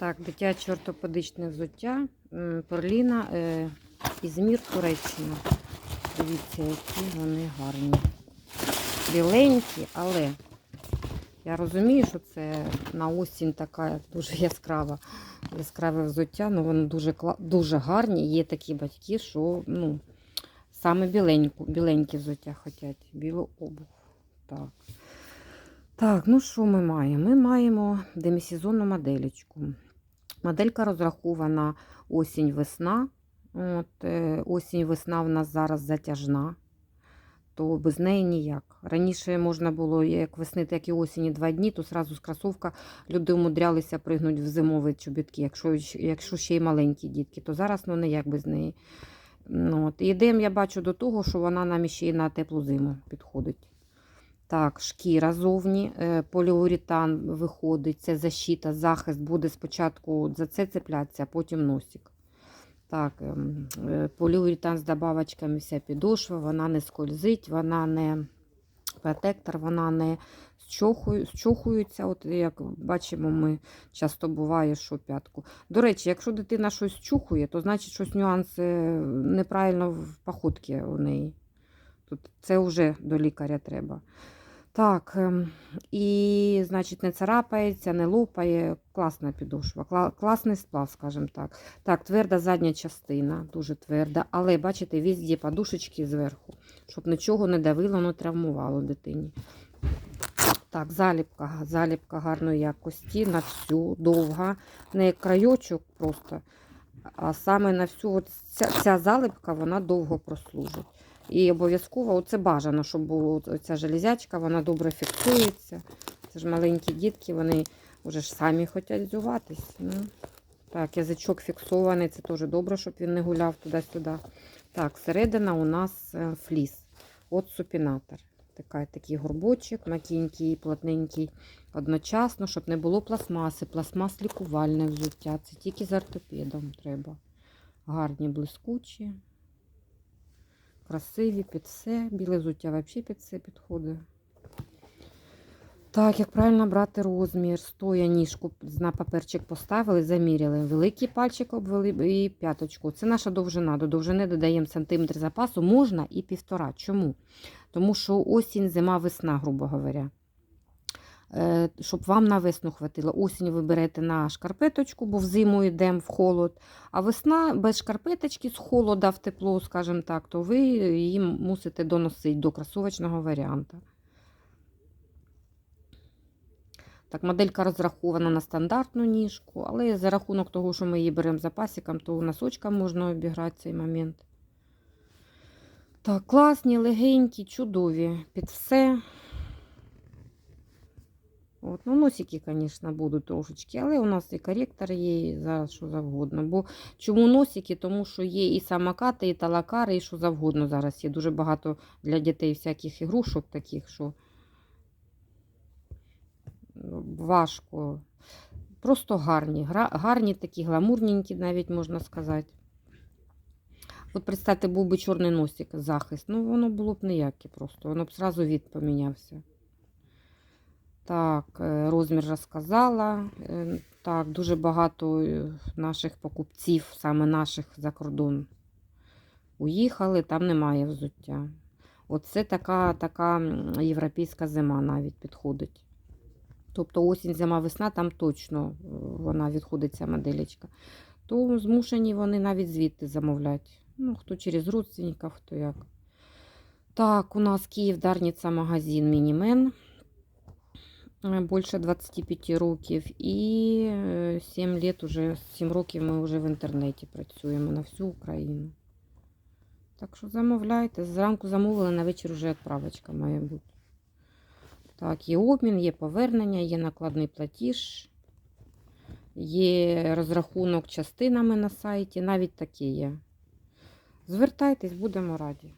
Так, дитяче ортопедичне взуття. Перліна, е, Ізмір, Туреччина. Дивіться, які вони гарні. Біленькі, але я розумію, що це на осінь така дуже яскрава, яскраве взуття, але воно дуже, дуже гарні. Є такі батьки, що ну, саме біленьку, біленькі взуття хочуть, білу обув. Так. Так, ну що ми маємо? Ми маємо демісезонну моделечку. Моделька розрахована осінь-весна. От, е, осінь-весна в нас зараз затяжна, то без неї ніяк. Раніше можна було як весни, так і осені два дні, то зразу з кросовка люди умудрялися пригнути в зимові чобітки, якщо, якщо ще й маленькі дітки, то зараз ну ніяк без неї. Ну, от. І я бачу до того, що вона нам ще й на теплу зиму підходить. Так, шкіра зовні, е, поліуретан виходить, це защита, захист буде спочатку за це цеплятися, а потім носик. Так, ем, е, поліуретан з добавочками, вся підошва, вона не скользить, вона не протектор, вона не зчохується. От як бачимо, ми часто буває, що п'ятку. До речі, якщо дитина щось чухує, то значить щось нюанси неправильно в походці у неї. Тут це вже до лікаря треба. Так, ем, і, значить, не царапається, не лопає. Класна підошва, кла- класний сплав, скажімо так. Так, тверда задня частина, дуже тверда, але бачите, візді подушечки зверху, щоб нічого не давило, не травмувало дитині. Так, заліпка, заліпка гарної якості на всю, довга, не крайочок просто, а саме на всю ця, ця залипка, вона довго прослужить. І обов'язково оце бажано, щоб була ця железячка, вона добре фіксується. Це ж маленькі дітки, вони вже ж самі хочуть зюватись. Ну. Так, язичок фіксований, це теж добре, щоб він не гуляв туди-сюди. Так, середина у нас е, фліс. От супінатор. Така, такий горбочок, макінький, плотненький одночасно, щоб не було пластмаси. Пластмас лікувальне взуття. Це тільки з ортопедом треба. Гарні, блискучі, красиві під все. Біле взуття взагалі під все підходить. Так, як правильно брати розмір, стоя ніжку на паперчик поставили, заміряли. Великий пальчик обвели і п'яточку. Це наша довжина. До довжини додаємо сантиметр запасу, можна і півтора. Чому? Тому що осінь, зима, весна, грубо говоря. Е, Щоб вам на весну хватило. Осінь ви берете на шкарпеточку, бо взиму йдемо в холод. А весна без шкарпеточки з холода в тепло, скажімо так, то ви її мусите доносити до кросовочного варіанту. Так, моделька розрахована на стандартну ніжку, але за рахунок того, що ми її беремо запасиком, то носочком можна обіграти цей момент. Так, класні, легенькі, чудові під все. От, ну, носики, звісно, будуть трошечки, але у нас і коректор є, і зараз що завгодно. Бо чому носики? Тому що є і самокати, і талакари, і що завгодно зараз є. Дуже багато для дітей всяких ігрушок таких, що важко. Просто гарні. Гарні такі, гламурненькі, навіть можна сказати. От представте, був би чорний носик, захист. Ну, воно було б ніяке просто. Воно б зразу від помінявся. Так, е, розмір розказала. Е, Так, дуже багато е, наших покупців, саме наших за кордон, уїхали, там немає взуття. Оце така, така європейська зима навіть підходить. Тобто осінь, зима, весна, там точно вона відходить ця моделечка. То змушені вони навіть звідти замовляти. Ну, хто через родственників, хто як. Так, у нас Київ Дарниця магазин Мінімен. Більше 25 років. І е, 7 лет уже, 7 років ми вже в інтернеті працюємо на всю Україну. Так що замовляйте. Зранку замовили, на вечір вже відправочка має бути. Так, є обмін, є повернення, є накладний платіж, є розрахунок частинами на сайті, навіть такі є. Звертайтесь, будемо раді.